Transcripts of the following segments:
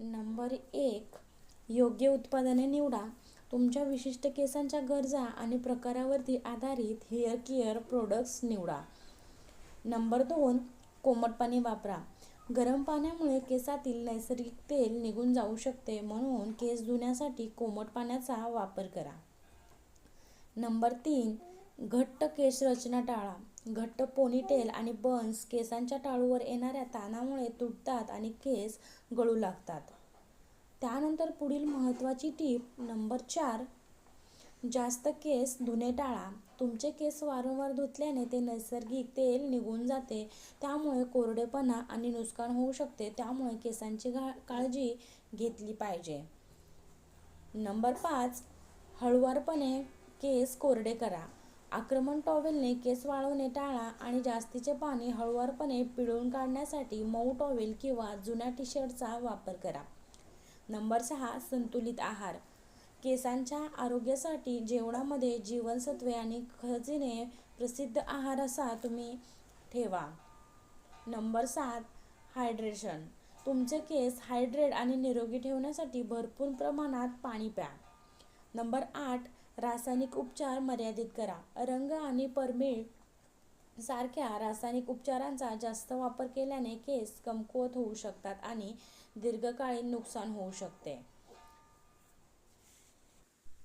Number एक योग्य उत्पादने निवडा. तुमच्या विशिष्ट केसांच्या गरजा आणि प्रकारावरती आधारित हेअर केअर प्रोडक्ट्स निवडा. नंबर दोन कोमट पाणी वापरा. गरम पाण्यामुळे केसातील नैसर्गिक तेल निघून जाऊ शकते म्हणून केस धुण्यासाठी कोमट पाण्याचा वापर करा. नंबर तीन घट्ट केस रचना टाळा. घट्ट पोनीटेल आणि बन्स केसांच्या टाळूवर येणाऱ्या ताणामुळे तुटतात आणि केस गळू लागतात. त्यानंतर पुढील महत्त्वाची टीप नंबर चार जास्त केस धुणे टाळा. तुमचे केस वारंवार धुतल्याने ते नैसर्गिक तेल निघून जाते त्यामुळे कोरडेपणा आणि नुकसान होऊ शकते त्यामुळे केसांची काळजी घेतली पाहिजे. नंबर पाच हळुवारपणे केस कोरडे करा. आक्रमण टॉवेलने केस वाळवणे टाळा आणि जास्तीचे पाणी हळुवारपणे पिळून काढण्यासाठी मऊ टॉवेल किंवा जुन्या टी शर्टचा वापर करा. नंबर सहा संतुलित आहार. केसांच्या आरोग्यासाठी जेवणामध्ये जीवनसत्त्वे आणि खजिने प्रसिद्ध आहार असा तुम्ही ठेवा. नंबर सात हायड्रेशन. तुमचे केस हायड्रेट आणि निरोगी ठेवण्यासाठी भरपूर प्रमाणात पाणी प्या. नंबर आठ रासायनिक उपचार मर्यादित करा. रंग आणि परमिळ सारख्या रासायनिक उपचारांचा जास्त वापर केल्याने केस कमकुवत होऊ शकतात आणि दीर्घकालीन नुकसान होऊ शकते.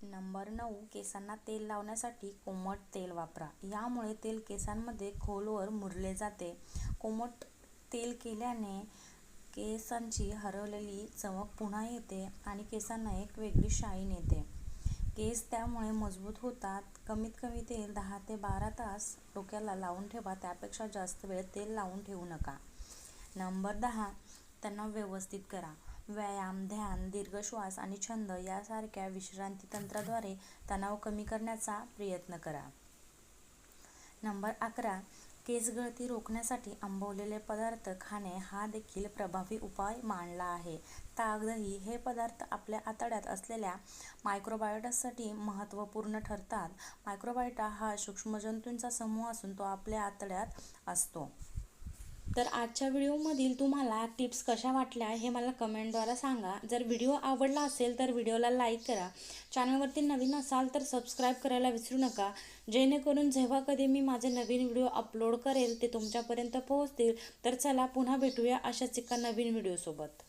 नंबर नऊ केसांना तेल लावण्यासाठी कोमट तेल वापरा. यामुळे तेल केसांमध्ये खोलवर मुरले जाते. कोमट तेल केल्याने केसांची हरवलेली चमक पुन्हा येते आणि केसांना एक वेगळी शाईन येते. केस त्यामुळे मजबूत होतात. कमीत कमी तेल दहा ते बारा तास डोक्याला लावून ठेवा. त्यापेक्षा जास्त वेळ तेल लावून ठेवू नका. नंबर दहा तणाव व्यवस्थित करा. व्यायाम ध्यान दीर्घ श्वास आणि छंद यासारख्या विश्रांती तंत्राद्वारे तणाव कमी करण्याचा प्रयत्न करा. नंबर अकरा केसगळती रोखण्यासाठी आंबवलेले पदार्थ खाणे हा देखील प्रभावी उपाय मानला आहे. ताक दही हे पदार्थ आपल्या आतड्यात असलेल्या मायक्रोबायोटासाठी महत्त्वपूर्ण ठरतात. मायक्रोबायोटा हा सूक्ष्मजंतूंचा समूह असून तो आपल्या आतड्यात असतो. तर आजच्या व्हिडिओमधील तुम्हाला टिप्स कशा वाटल्या हे मला कमेंटद्वारा सांगा. जर व्हिडिओ आवडला असेल तर व्हिडिओला लाईक करा. चॅनलवरती नवीन असाल तर सबस्क्राईब करायला विसरू नका. जेणेकरून जेव्हा कधी मी माझे नवीन व्हिडिओ अपलोड करेल ते तुमच्यापर्यंत पोहोचतील. तर चला पुन्हा भेटूया अशाच एका नवीन व्हिडिओसोबत.